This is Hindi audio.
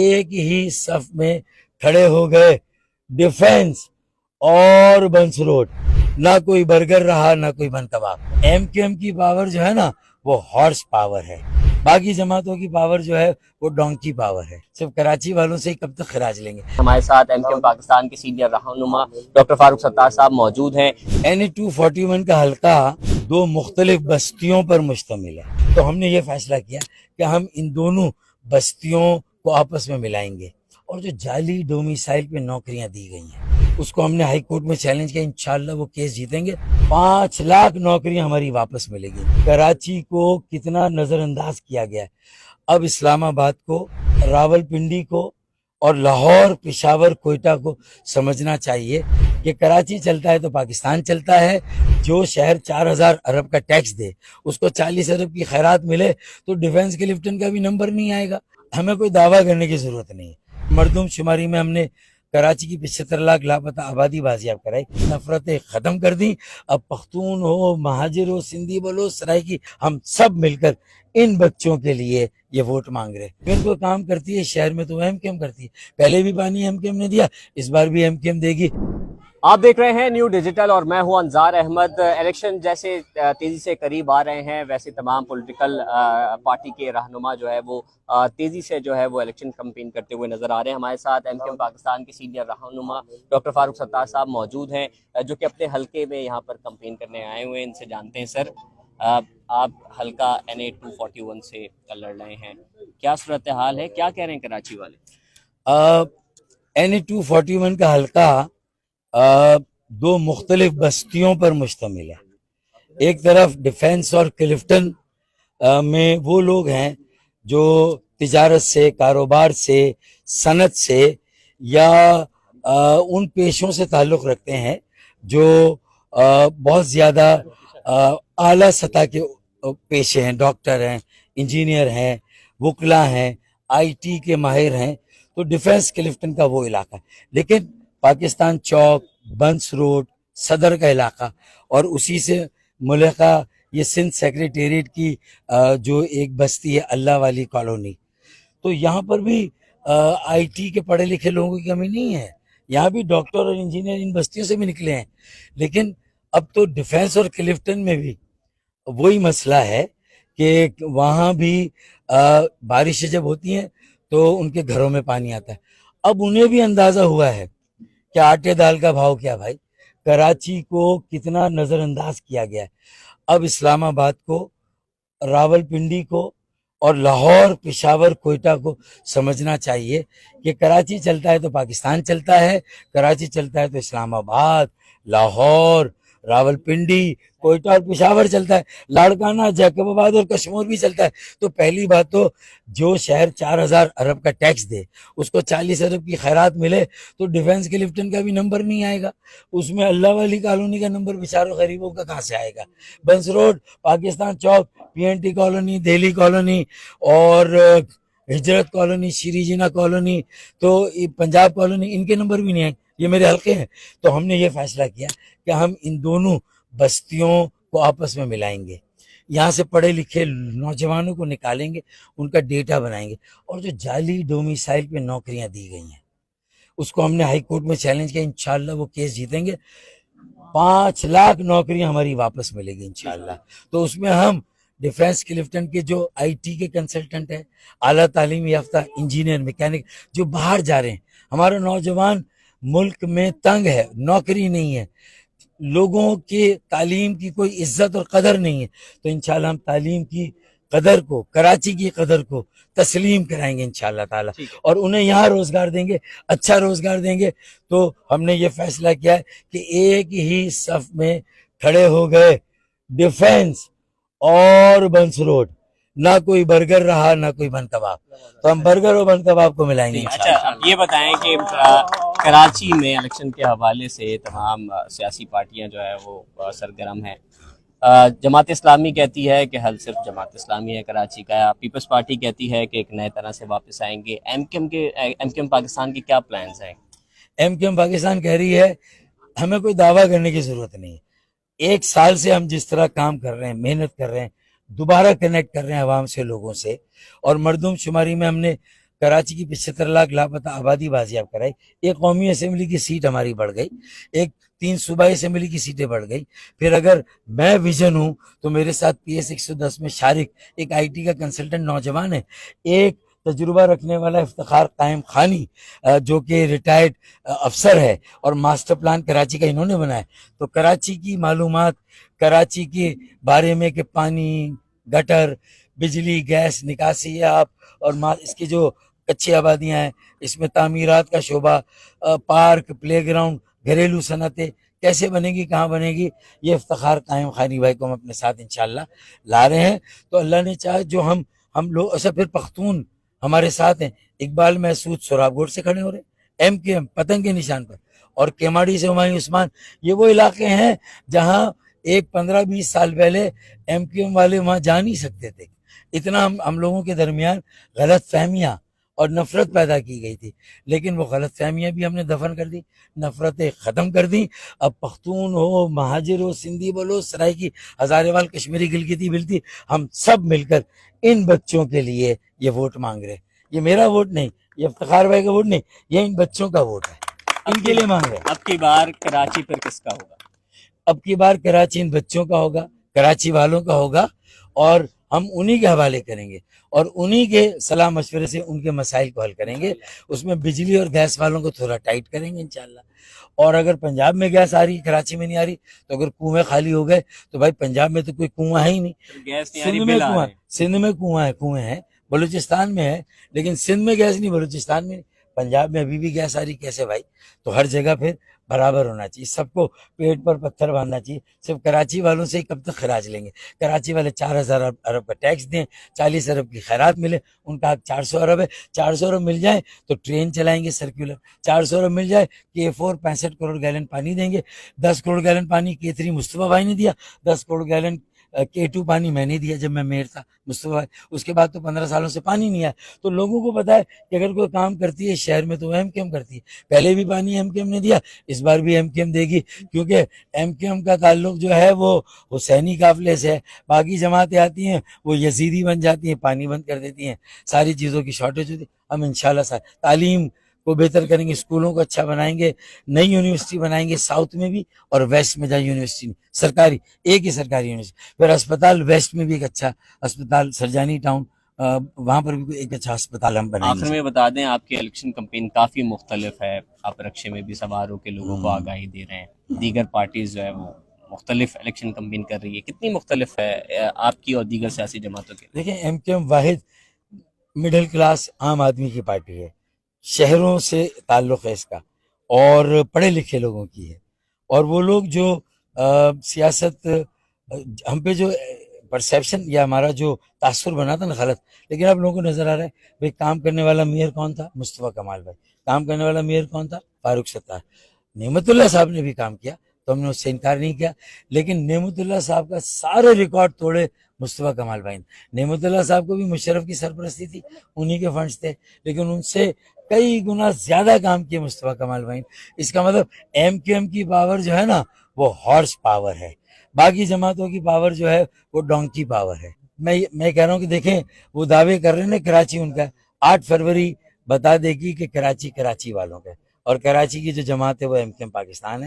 एक ही सफ में खड़े हो गए। डिफेंस और बंस रोड ना कोई बर्गर रहा ना कोई बन कबाब एम क्यू एम की पावर जो है ना वो हॉर्स पावर है। बाकी जमातों की पावर जो है वो डोंकी पावर है। सिर्फ़ कराची वालों से ही कब तक तो खराज लेंगे? हमारे साथ एम पाकिस्तान के सीनियर रहनुमा डॉक्टर फारूक सत्तार साहब मौजूद हैं। N A two forty one का हल्का दो मुख्तलिफ़ बस्तियों पर मुश्तमिल है। तो हमने ये फैसला किया कि हम इन दोनों बस्तियों को आपस में मिलाएँगे। और जो जाली डोमिसाइल पे नौकरियाँ दी गई हैं, उसको हमने हाई कोर्ट में चैलेंज किया, इंशाल्लाह वो केस जीतेंगे। पाँच लाख नौकरियाँ हमारी वापस मिलेगी। कराची को कितना नजरअंदाज किया गया है। अब इस्लामाबाद को, रावलपिंडी को और लाहौर पिशावर कोयटा को समझना चाहिए कि कराची चलता है तो पाकिस्तान चलता है। जो शहर चार हज़ार अरब का टैक्स दे, उसको चालीस अरब की खैरात मिले तो डिफेंस के लिफ्टन का भी नंबर नहीं आएगा। हमें कोई दावा करने की ज़रूरत नहीं है। मरदम शुमारी में हमने कराची की पिछहत्तर लाख लापता आबादी बाजियाब कराई, नफरतें खत्म कर दी। अब पख्तून हो, महाजिर हो, सिंधी बोलो सराइकी हम सब मिलकर इन बच्चों के लिए ये वोट मांग रहे हैं। कोई काम करती है, शहर में तो एम केम करती है। पहले भी पानी एम ने दिया, इस बार भी एम देगी। आप देख रहे हैं न्यू डिजिटल और मैं हूँ अंजार अहमद। इलेक्शन जैसे तेज़ी से करीब आ रहे हैं वैसे तमाम पॉलिटिकल पार्टी के रहनुमा जो है वो तेज़ी से जो है वो इलेक्शन कंपेन करते हुए नज़र आ रहे हैं। हमारे साथ एम के पाकिस्तान के सीनियर रहनुमा डॉक्टर फारूक सत्तार साहब मौजूद हैं जो कि अपने हल्के में यहाँ पर कंपेन करने आए हुए हैं इनसे जानते हैं सर। अ, आप हल्का N A two forty one से लड़ रहे हैं। क्या सूरत हाल है? क्या कह रहे हैं कराची वाले? N A two forty one का हल्का अ, दो मुख्तलिफ़ बस्तियों पर मुश्तमिल है। एक तरफ़ डिफेंस और क्लिफ्टन अ, में वो लोग हैं जो तजारत से कारोबार से सनत से या अ, उन पेशों से ताल्लुक़ रखते हैं जो अ, बहुत ज़्यादा आला सतह के पेशे हैं डॉक्टर हैं इंजीनियर हैं वकला हैं आईटी के माहिर हैं। तो डिफेंस क्लिफ्टन का वो इलाका है। लेकिन पाकिस्तान चौक, बंस रोड, सदर का इलाका। और उसी से मुलका ये सिंध सेक्रेटेरिएट की जो एक बस्ती है, अल्लाह वाली कॉलोनी। तो यहाँ पर भी आईटी के पढ़े लिखे लोगों की कमी नहीं है। यहाँ भी डॉक्टर और इंजीनियर इन बस्तियों से भी निकले हैं। लेकिन अब तो डिफेंस और क्लिफ्टन में भी वही मसला है कि वहाँ भी बारिशें जब होती हैं तो उनके घरों में पानी आता है। अब उन्हें भी अंदाज़ा हुआ है कि आटे दाल का भाव क्या भाई? कराची को कितना नजरअंदाज किया गया है। अब इस्लामाबाद को, रावलपिंडी को और लाहौर पिशावर कोयटा को समझना चाहिए कि कराची चलता है तो पाकिस्तान चलता है, कराची चलता है तो इस्लामाबाद, लाहौर रावलपिंडी, कोयटा और पिशावर चलता है, लाड़काना, जैकबाबाद और कश्मीर भी चलता है। तो पहली बात तो जो शहर चार हज़ार अरब का टैक्स दे, उसको चालीस अरब की खैरात मिले तो डिफेंस के लिफ्टन का भी नंबर नहीं आएगा। उसमें अल्लाह वाली कॉलोनी का नंबर बेचारों गरीबों का कहाँ से आएगा? बंस रोड, पाकिस्तान चौक, पीएनटी कॉलोनी, दिल्ली कॉलोनी और, हिजरत कॉलोनी, श्री जिना कॉलोनी तो पंजाब कॉलोनी, इनके नंबर भी नहीं आए। ये मेरे हल्के हैं। तो हमने ये फैसला किया कि हम इन दोनों बस्तियों को आपस में मिलाएँगे। यहाँ से पढ़े लिखे नौजवानों को निकालेंगे, उनका डेटा बनाएँगे। और जो जाली डोमिसाइल पे नौकरियाँ दी गई हैं, उसको हमने हाई कोर्ट में चैलेंज किया, इंशाल्लाह वो केस जीतेंगे। पाँच लाख नौकरियाँ हमारी वापस मिलेगी, इंशाल्लाह। तो उसमें हम डिफेंस के क्लिफ्टन के जो आईटी के कंसल्टेंट है, आला तालीम याफ्ता, इंजीनियर, मैकेनिक, जो बाहर जा रहे हैं, हमारा नौजवान मुल्क में तंग है नौकरी नहीं है। लोगों के तालीम की कोई इज़्ज़त और कदर नहीं है। तो इंशाल्लाह हम तालीम की कदर को कराची की कदर को तस्लीम कराएँगे इंशाल्लाह ताला। और उन्हें यहाँ रोज़गार देंगे अच्छा रोज़गार देंगे। तो हमने ये फैसला किया है कि एक ही सफ में खड़े हो गए डिफेंस और बंस रोड। ना कोई बर्गर रहा ना कोई बन कबाब। तो हम बर्गर और बन कबाब को मिलाएँगे अच्छा ये बताएँ कि कराची में इलेक्शन के हवाले से तमाम सियासी पार्टियाँ जो है वो सरगर्म हैं। जमात इस्लामी कहती है कि हल सिर्फ़ जमात इस्लामी है कराची का। पीपल्स पार्टी कहती है कि एक नए तरह से वापस आएँगे। एम के एम के एम के एम पाकिस्तान के क्या प्लान्स हैं? एम के एम पाकिस्तान कह रही है, हमें कोई दावा करने की ज़रूरत नहीं। एक साल से हम जिस तरह काम कर रहे हैं, मेहनत कर रहे हैं, दोबारा कनेक्ट कर रहे हैं आवाम से, लोगों से, और मरदम शुमारी में हमने कराची की पिछहत्तर लाख लापता आबादी बाजियाब कराई। एक कौमी असम्बली की सीट हमारी बढ़ गई, एक तीन सूबाई असेंबली की सीटें बढ़ गई। फिर अगर मैं विजन हूँ तो मेरे साथ पी एस एक सौ दस में शारिक, एक आई टी का कंसल्टेंट नौजवान है, एक तजुर्बा रखने वाला इफ्तार कायम खानी जो कि रिटायर्ड अफसर है और मास्टर प्लान कराची का इन्होंने बनाया। तो कराची की मालूम कराची के बारे में कि पानी, गटर, बिजली, गैस, निकासी आप और इसकी जो कच्ची आबादियाँ हैं। इसमें तामीरात का शोबा पार्क, प्लेग्राउंड, घरेलू सनतें कैसे बनेगी, कहाँ बनेगी, ये इफ्तार कायम खानी भाई को हम अपने साथ इंशाल्लाह ला रहे हैं। तो अल्लाह ने चाहे जो हम हम लोग अच्छा फिर पख्तून हमारे साथ हैं। इकबाल महसूद सुराबगोट से खड़े हो रहे हैं, एम के एम, पतंग के निशान पर। और केमाड़ी से हुमायूं उस्मान, ये वो इलाके हैं जहाँ एक पंद्रह बीस साल पहले एम क्यू एम वाले वहाँ जा नहीं सकते थे। इतना हम हम लोगों के दरमियान गलत फहमियाँ और नफरत पैदा की गई थी। लेकिन वो गलत फहमियाँ भी हमने दफन कर दी नफरतें ख़त्म कर दी। अब पख्तून हो महाजिर हो सिंधी बोलो सराइकी हजारेवाल कश्मीरी गिलगिती मिलती हम सब मिलकर इन बच्चों के लिए ये वोट मांग रहे हैं। ये मेरा वोट नहीं ये इफ्तार भाई का वोट नहीं ये इन बच्चों का वोट है। इनके लिए मांग रहे अब की बार कराची पर किसका होगा? अब की बार कराची इन बच्चों का होगा कराची वालों का होगा और हम उन्हीं के हवाले करेंगे और उन्हीं के सलाह मशवरे से उनके मसाइल को हल करेंगे। उसमें बिजली और गैस वालों को थोड़ा टाइट करेंगे इंशाल्लाह। और अगर पंजाब में गैस आ रही कराची में नहीं आ रही तो अगर कुएँ खाली हो गए तो भाई पंजाब में तो कोई कुआँ है ही नहीं। गैस सिंध में कुआँ सिंध में कुआँ है कुएँ हैं बलूचिस्तान में है लेकिन सिंध में गैस नहीं बलूचिस्तान में पंजाब में अभी भी गैस आ रही, कैसे भाई? तो हर जगह फिर बराबर होना चाहिए। सबको पेट पर पत्थर बांधना चाहिए। सिर्फ़ कराची वालों से ही कब तक खराज लेंगे? कराची वाले चार हज़ार अरब का टैक्स दें, चालीस अरब की खैरात मिले, उनका चार सौ अरब है। चार सौ अरब मिल जाए तो ट्रेन चलाएँगे सर्कुलर। चार सौ अरब मिल जाए के फोर पैंसठ करोड़ गैलन पानी देंगे। दस करोड़ गैलन पानी के थ्री मुस्तफ़ा भाई ने दिया। दस करोड़ गैलन के पानी मैंने दिया जब मैं मेयर था, मुस्तफ़ा। उसके बाद तो पंद्रह सालों से पानी नहीं आया। तो लोगों को पता है कि अगर कोई काम करती है शहर में तो वो एम करती है। पहले भी पानी एम ने दिया, इस बार भी एम देगी। क्योंकि एम का ताल्लुक जो है, वो हुसैनी काफिले से है। बाकी जमातें आती हैं, वो यजीदी बन जाती हैं, पानी बंद कर देती हैं। सारी चीज़ों की शॉर्टेज होती है। हम इंशाल्लाह तालीम को बेहतर करेंगे स्कूलों को अच्छा बनाएँगे नई यूनिवर्सिटी बनाएँगे साउथ में भी और वेस्ट में जहाँ यूनिवर्सिटी सरकारी एक ही सरकारी यूनिवर्सिटी। फिर अस्पताल वेस्ट में भी एक अच्छा अस्पताल सरजानी टाउन वहाँ पर भी एक अच्छा अस्पताल हम बनाएँगे। आखिर में बता दें आपकी इलेक्शन कंपेन काफ़ी मुख्तलिफ़ है। आप रक्षे में भी सवार होकर लोगों को हम्म। आगाही दे रहे हैं। दीगर पार्टीज़ जो है वो मुख्तलिफ़ इलेक्शन कंपेन कर रही है। कितनी मुख्तलिफ़ है आपकी और दीगर सियासी जमातों की? देखिए एम के एम वाहिद मिडिल क्लास आम आदमी की पार्टी है। शहरों से ताल्लुक़ है इसका और पढ़े लिखे लोगों की है। और वो लोग जो अ, सियासत हम पे जो परसेप्शन या हमारा जो तासुर बना था ना गलत लेकिन अब लोगों को नज़र आ रहा है भाई काम करने वाला मेयर कौन था? मुस्तफ़ा कमाल भाई। काम करने वाला मेयर कौन था? फारूक सत्तार। नेमतुल्ला साहब ने भी काम किया तो हमने उससे इनकार नहीं किया लेकिन नेमतुल्ला साहब का सारे रिकॉर्ड तोड़े मुस्तफ़ा कमाल भाई ने। नेमतुल्ला साहब को भी मुशरफ की सरपरस्ती थी उन्हीं के फंड्स थे लेकिन उनसे कई गुना ज़्यादा काम किए मुस्तफ़ा कमाल भाई। इसका मतलब एम क्यू एम की पावर जो है ना, वो हॉर्स पावर है। बाकी जमातों की पावर जो है, वो डोंकी पावर है। मैं मैं कह रहा हूँ कि देखें, वो दावे कर रहे हैं ना कराची उनका। आठ फरवरी बता देगी कि कराची कराची वालों का और कराची की जो जमात है, वो एम पाकिस्तान है।